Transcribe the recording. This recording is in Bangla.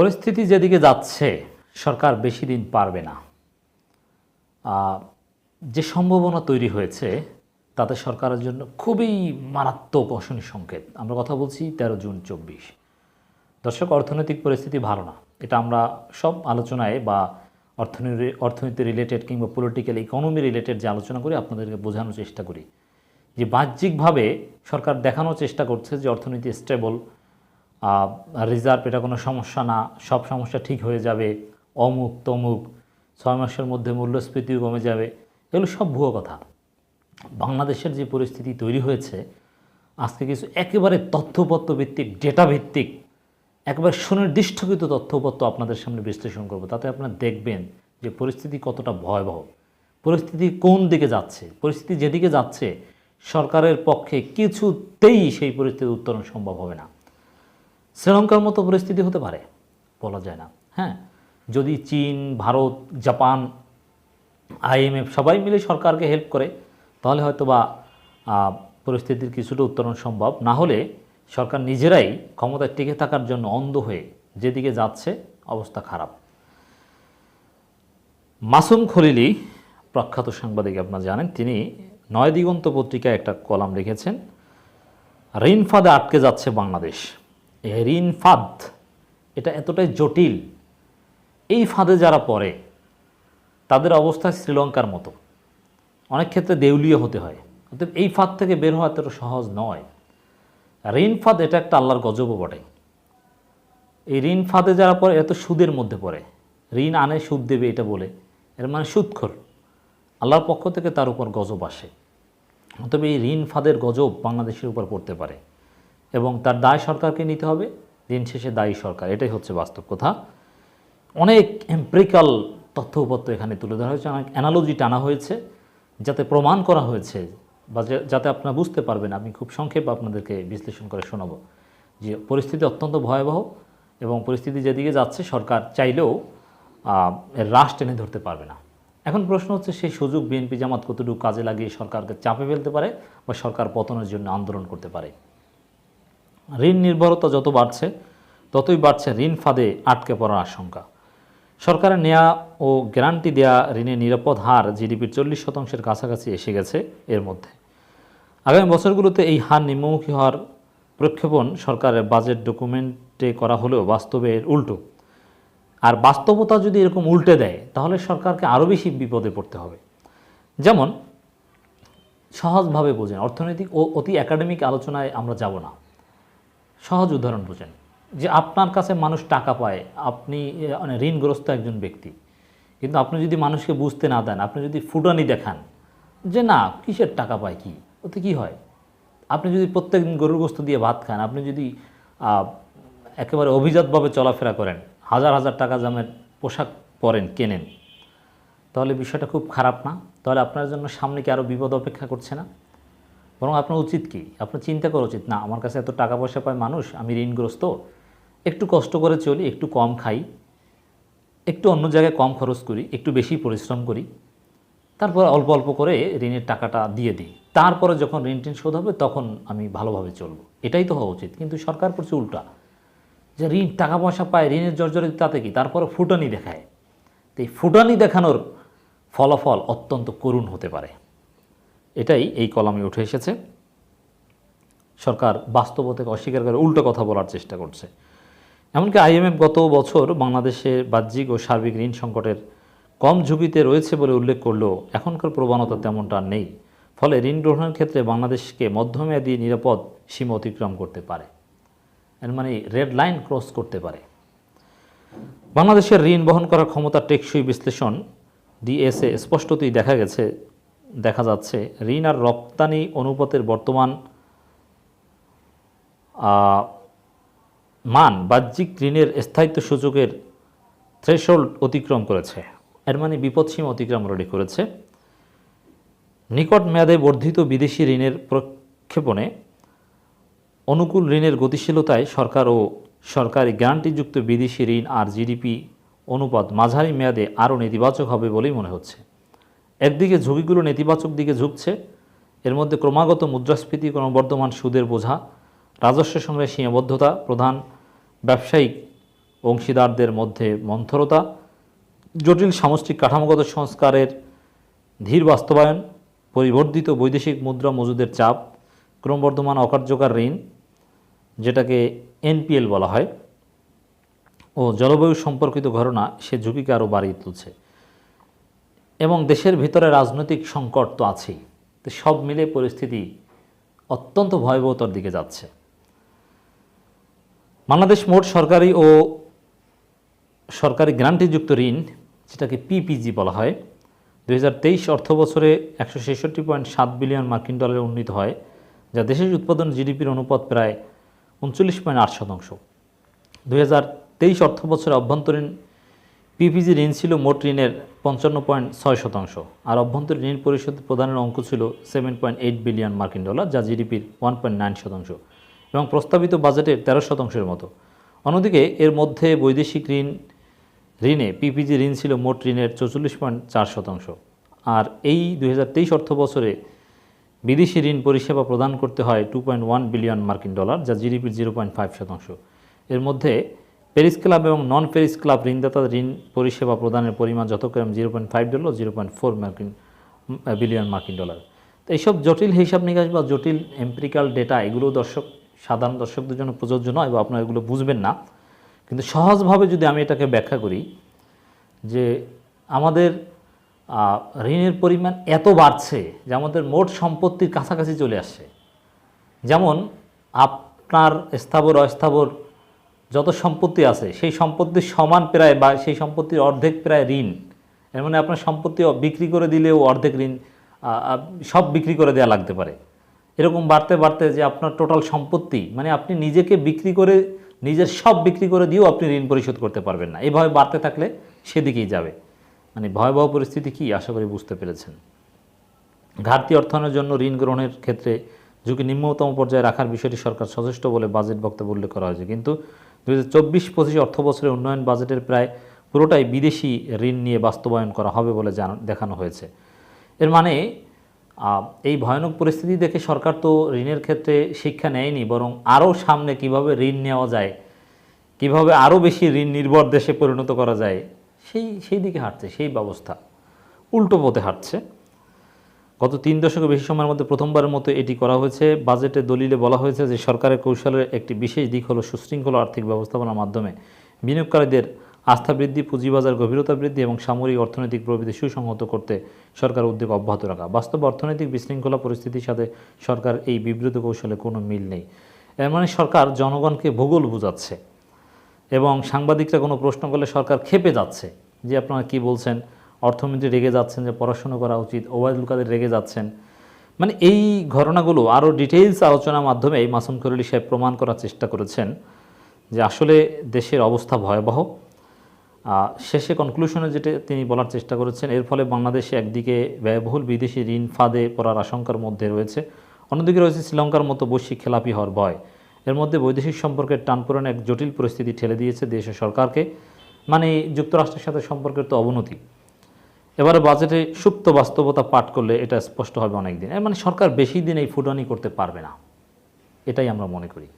পরিস্থিতি যেদিকে যাচ্ছে, সরকার বেশি দিন পারবে না। যে সম্ভাবনা তৈরি হয়েছে, তাতে সরকারের জন্য খুবই মারাত্মক অশনি সংকেত। আমরা কথা বলছি তেরো জুন চব্বিশ। দর্শক, অর্থনৈতিক পরিস্থিতি ভালো না। এটা আমরা সব আলোচনায় বা অর্থনীতি অর্থনীতি রিলেটেড কিংবা পলিটিক্যাল ইকোনমি রিলেটেড যে আলোচনা করি, আপনাদেরকে বোঝানোর চেষ্টা করি। যে বাহ্যিকভাবে সরকার দেখানোর চেষ্টা করছে যে অর্থনীতি স্টেবল রিজার্ভ এটা কোনো সমস্যা না, সব সমস্যা ঠিক হয়ে যাবে, অমুক তমুক, ছয় মাসের মধ্যে মূল্যস্ফীতিও কমে যাবে, এগুলো সব ভুয়ো কথা। বাংলাদেশের যে পরিস্থিতি তৈরি হয়েছে, আজকে কিছু একেবারে তথ্যপত্র ভিত্তিক ডেটা ভিত্তিক একেবারে সুনির্দিষ্টকৃত তথ্যপত্র আপনাদের সামনে বিশ্লেষণ করব। তাতে আপনারা দেখবেন যে পরিস্থিতি কতটা ভয়াবহ। পরিস্থিতি কোন দিকে যাচ্ছে, পরিস্থিতি যেদিকে যাচ্ছে, সরকারের পক্ষে কিছুতেই সেই পরিস্থিতি উত্তরণ সম্ভব হবে না। শ্রীলঙ্কার মতো পরিস্থিতি হতে পারে, বলা যায় না। হ্যাঁ যদি চীন, ভারত, জাপান আইএমএফ সবাই মিলে সরকারকে হেল্প করে, তাহলে হয়তো বা পরিস্থিতির কিছুটা উত্তরণ সম্ভব। না হলে সরকার নিজেরাই ক্ষমতায় টিকে থাকার জন্য অন্ধ হয়ে যেদিকে যাচ্ছে, অবস্থা খারাপ। মাসুম খলিলি, প্রখ্যাত সাংবাদিক আপনারা জানেন, তিনি নয় দিগন্ত পত্রিকায় একটা কলাম লিখেছেন, ঋণ ফাঁদে আটকে যাচ্ছে বাংলাদেশ। ঋণ ফাঁদ, এটা এতটাই জটিল। এই ফাঁদে যারা পড়ে, তাদের অবস্থা শ্রীলঙ্কার মতো। অনেক ক্ষেত্রে দেউলিয়া হতে হয়, অতএব এই ফাঁদ থেকে বের হওয়া এতটা সহজ নয়। ঋণ ফাঁদ এটা একটা আল্লাহর গজবও বটে। এই ঋণ ফাঁদে যারা পড়ে এত সুদের মধ্যে পড়ে। ঋণ আনে, সুদ দেবে এটা বলে। এর মানে সুদখোর। আল্লাহর পক্ষ থেকে তার উপর গজব আসে। তবে এই ঋণ ফাঁদের গজব বাংলাদেশের উপর পড়তে পারে। এবং তার দায় সরকারকে নিতে হবে, দিন শেষে দায়ী সরকার, এটাই হচ্ছে বাস্তব কথা। অনেক এম্প্রিক্যাল তথ্য উপত্য এখানে তুলে ধরা হয়েছে, অনেক অ্যানালজি টানা হয়েছে, যাতে প্রমাণ করা হয়েছে, বা যাতে আপনারা বুঝতে পারবেন। আমি খুব সংক্ষেপে আপনাদেরকে বিশ্লেষণ করে শোনাব যে পরিস্থিতি অত্যন্ত ভয়াবহ এবং পরিস্থিতি যেদিকে যাচ্ছে, সরকার চাইলেও রাশ টেনে ধরতে পারবে না। এখন প্রশ্ন হচ্ছে, সেই সুযোগ বিএনপি জামাত কতটুকু কাজে লাগিয়ে সরকারকে চাপে ফেলতে পারে বা সরকার পতনের জন্য আন্দোলন করতে পারে? ঋণ নির্ভরতা যত বাড়ছে, ততই বাড়ছে ঋণ ফাঁদে আটকে পড়ার আশঙ্কা। সরকারের নেয়া ও গ্যারান্টি দেয়া ঋণের নিরাপদ হার জিডিপির চল্লিশ শতাংশের কাছাকাছি এসে গেছে এর মধ্যে। আগামী বছরগুলোতে এই হার নিম্নমুখী হওয়ার প্রক্ষেপণ সরকারের বাজেট ডকুমেন্টে করা হলেও বাস্তবে এর উল্টো। আর বাস্তবতা যদি এরকম উল্টে দেয়, তাহলে সরকারকে আরও বেশি বিপদে পড়তে হবে। যেমন, সহজভাবে বোঝেন, অর্থনৈতিক ও অতি একাডেমিক আলোচনায় আমরা যাব না। সহজ উদাহরণ বোঝেন, যে আপনার কাছে মানুষ টাকা পায়, আপনি মানে ঋণগ্রস্ত একজন ব্যক্তি। কিন্তু আপনি যদি মানুষকে বুঝতে না দেন, আপনি যদি ফুটানি দেখান, যে না, কিসের টাকা পায় কি, ওতে কি হয়? আপনি যদি প্রত্যেকদিন গরুর গোস্ত দিয়ে ভাত খান, আপনি যদি একেবারে অভিজাতভাবে চলাফেরা করেন, হাজার হাজার টাকা দামের পোশাক পরেন, কেনেন, তাহলে বিষয়টা খুব খারাপ না। তাহলে আপনার জন্য সামনে কি আরও বিপদ অপেক্ষা করছে না? বরং আপনার উচিত কি? আপনার চিন্তা করা উচিত, না, আমার কাছে এত টাকা পয়সা পায় মানুষ, আমি ঋণগ্রস্ত, একটু কষ্ট করে চলি, একটু কম খাই, একটু অন্য জায়গায় কম খরচ করি, একটু বেশি পরিশ্রম করি, তারপর অল্প অল্প করে ঋণের টাকাটা দিয়ে দিই। তারপরে যখন ঋণ টিন শোধ হবে, তখন আমি ভালোভাবে চলবো। এটাই তো হওয়া উচিত। কিন্তু সরকার করছে উল্টা। যে ঋণ টাকা পয়সা পায়, ঋণের জর্জরে তাতে কি? তারপরে ফুটানি দেখায়। তো এই ফুটানি দেখানোর ফলাফল অত্যন্ত করুণ হতে পারে। এটাই এই কলামে উঠে এসেছে। সরকার বাস্তবতাকে অস্বীকার করে উল্টো কথা বলার চেষ্টা করছে। এমনকি আইএমএফ গত বছর বাংলাদেশে বাহ্যিক ও সার্বিক ঋণ সংকটের কম ঝুঁকিতে রয়েছে বলে উল্লেখ করলেও এখনকার প্রবণতা তেমনটা নেই। ফলে ঋণ গ্রহণের ক্ষেত্রে বাংলাদেশকে মধ্যমেয়াদী নিরাপদ সীমা অতিক্রম করতে পারে। এর মানে রেড লাইন ক্রস করতে পারে। বাংলাদেশের ঋণ বহন করার ক্ষমতা টেকসই বিশ্লেষণ ডিএসএ স্পষ্টতই দেখা গেছে দেখা যাচ্ছে, ঋণ আর রপ্তানি অনুপাতের বর্তমান মান বাহ্যিক ঋণের স্থায়িত্ব সূচকের থ্রেশহোল্ড অতিক্রম করেছে। এর মানে বিপদসীমা অতিক্রম অলরেডি করেছে। নিকট মেয়াদে বর্ধিত বিদেশি ঋণের প্রক্ষেপণে অনুকূল ঋণের গতিশীলতায় সরকার ও সরকারি গ্যারান্টিযুক্ত বিদেশি ঋণ আর জিডিপি অনুপাত মাঝারি মেয়াদে আরও নেতিবাচক হবে বলেই মনে হচ্ছে। একদিকে ঝুঁকিগুলো নেতিবাচক দিকে ঝুঁকছে। এর মধ্যে ক্রমাগত মুদ্রাস্ফীতি, ক্রমবর্ধমান সুদের বোঝা, রাজস্ব সংগ্রহের সীমাবদ্ধতা প্রধান, ব্যবসায়িক অংশীদারদের মধ্যে মন্থরতা, জটিল সামষ্টিক কাঠামোগত সংস্কারের ধীর বাস্তবায়ন, পরিবর্ধিত বৈদেশিক মুদ্রা মজুদের চাপ, ক্রমবর্ধমান অকার্যকর ঋণ, যেটাকে এনপিএল বলা হয়, ও জলবায়ু সম্পর্কিত ঘটনা সে ঝুঁকিকে আরও বাড়িয়ে তুলছে। এবং দেশের ভিতরে রাজনৈতিক সংকট তো আছেই। তো সব মিলে পরিস্থিতি অত্যন্ত ভয়াবহতার দিকে যাচ্ছে। বাংলাদেশ মোট সরকারি ও সরকারি গ্রান্টিযুক্ত ঋণ, যেটাকে পিপিজি বলা হয়, দুই হাজার তেইশ অর্থ বছরে একশো ছেষট্টি পয়েন্ট সাত বিলিয়ন মার্কিন ডলারে উন্নীত হয়, যা দেশের উৎপাদন জিডিপির অনুপাত প্রায় উনচল্লিশ পয়েন্ট আট শতাংশ। দুই হাজার তেইশ অর্থ বছরে অভ্যন্তরীণ পিপিজি ঋণ ছিল মোট ঋণের পঞ্চান্ন পয়েন্ট ছয় শতাংশ। আর অভ্যন্তরীণ ঋণ পরিশোধ প্রদানের অঙ্ক ছিল সেভেন পয়েন্ট এইট বিলিয়ন মার্কিন ডলার যা জিডিপির ওয়ান পয়েন্ট নাইন শতাংশ এবং প্রস্তাবিত বাজেটের তেরো শতাংশের মতো। অন্যদিকে, এর মধ্যে বৈদেশিক ঋণ, ঋণে পিপিজি ঋণ ছিল মোট ঋণের চৌচল্লিশ পয়েন্ট চার শতাংশ। আর এই দুই হাজার তেইশ অর্থ বছরে বিদেশি ঋণ পরিষেবা প্রদান করতে হয় টু পয়েন্ট ওয়ান বিলিয়ন মার্কিন ডলার যা জিডিপির জিরো পয়েন্ট ফাইভ শতাংশ। এর মধ্যে প্যারিস ক্লাব এবং নন প্যারিস ক্লাব ঋণদাতা ঋণ পরিষেবা প্রদানের পরিমাণ যথাক্রমে zero point five dollar, zero point four মার্কিন বিলিয়ন মার্কিন ডলার। তো এইসব জটিল হিসাব নিকাশ বা জটিল এম্পিরিক্যাল ডেটা, এগুলো দর্শক, সাধারণ দর্শকদের জন্য প্রযোজ্য নয় বা আপনারা এগুলো বুঝবেন না। কিন্তু সহজভাবে যদি আমি এটাকে ব্যাখ্যা করি, যে আমাদের ঋণের পরিমাণ এত বাড়ছে যে আমাদের মোট সম্পত্তির কাছাকাছি চলে আসছে। যেমন, আপনার স্থাবর অস্থাবর যত সম্পত্তি আছে, সেই সম্পত্তির সমান প্রায় বা সেই সম্পত্তির অর্ধেক প্রায় ঋণ। এর মানে আপনার সম্পত্তি বিক্রি করে দিলেও অর্ধেক ঋণ সব বিক্রি করে দেওয়া লাগতে পারে। এরকম বাড়তে বাড়তে যে আপনার টোটাল সম্পত্তি মানে আপনি নিজেকে বিক্রি করে, নিজের সব বিক্রি করে দিয়েও আপনি ঋণ পরিশোধ করতে পারবেন না। এভাবে বাড়তে থাকলে সেদিকেই যাবে। মানে ভয়াবহ পরিস্থিতি কি? আশা করি বুঝতে পেরেছেন। ঘাটতি অর্থায়নের জন্য ঋণ গ্রহণের ক্ষেত্রে ঝুঁকি নিম্নতম পর্যায়ে রাখার বিষয়টি সরকার সচেষ্ট বলে বাজেট বক্তব্য উল্লেখ করা হয়েছে। কিন্তু দু হাজার চব্বিশ অর্থ বছরের উন্নয়ন বাজেটের প্রায় পুরোটাই বিদেশি ঋণ নিয়ে বাস্তবায়ন করা হবে বলে দেখানো হয়েছে। এর মানে এই ভয়ানক পরিস্থিতি দেখে সরকার তো ঋণের ক্ষেত্রে শিক্ষা নেয়নি, বরং আরও সামনে কীভাবে ঋণ নেওয়া যায়, কীভাবে আরও বেশি ঋণ নির্ভর দেশে পরিণত করা যায়, সেই সেই দিকে হাঁটছে, সেই ব্যবস্থা উল্টো পথে হাঁটছে। গত তিন দশকের বেশি সময়ের মধ্যে প্রথমবারের মতো এটি করা হয়েছে। বাজেটে দলিলে বলা হয়েছে যে সরকারের কৌশলের একটি বিশেষ দিক হলো সুশৃঙ্খল আর্থিক ব্যবস্থাপনার মাধ্যমে। বিনিয়োগকারীদের আস্থা বৃদ্ধি, পুঁজিবাজার গভীরতা বৃদ্ধি এবং সামরিক অর্থনৈতিক প্রবৃদ্ধি সুসংহত করতে সরকার উদ্যোগ অব্যাহত রাখা। বাস্তব অর্থনৈতিক বিশৃঙ্খলা পরিস্থিতির সাথে সরকার এই বিবৃত কৌশলে কোনো মিল নেই। এর মানে সরকার জনগণকে ভূগোল বোঝাচ্ছে এবং সাংবাদিকরা কোনো প্রশ্ন করলে সরকার খেপে যাচ্ছে যে আপনারা কি বলছেন? অর্থমন্ত্রী রেগে যাচ্ছেন যে পড়াশুনো করা উচিত, ওবায়দুল কাদের রেগে যাচ্ছেন। মানে এই ঘটনাগুলো আরও ডিটেইলস আলোচনার মাধ্যমে এই মাসুম করিলি সাহেব প্রমাণ করার চেষ্টা করেছেন যে আসলে দেশের অবস্থা ভয়াবহ। শেষে কনক্লুশনে যেটা তিনি বলার চেষ্টা করেছেন, এর ফলে বাংলাদেশে একদিকে ব্যয়বহুল বিদেশি ঋণ ফাঁদে পড়ার আশঙ্কার মধ্যে রয়েছে, অন্যদিকে রয়েছে শ্রীলঙ্কার মতো বৈশ্বিক খেলাপি হওয়ার ভয়। এর মধ্যে বৈদেশিক সম্পর্কের টানপোড়েন এক জটিল পরিস্থিতি ঠেলে দিয়েছে দেশের সরকারকে। মানে যুক্তরাষ্ট্রের সাথে সম্পর্কের তো অবনতি। এবারে বাজেটে সুপ্ত বাস্তবতা পাঠ করলে এটা স্পষ্ট হবে অনেক দিন মানে সরকার বেশি দিন এই ফুটানি করতে পারবে না। এটাই আমরা মনে করি।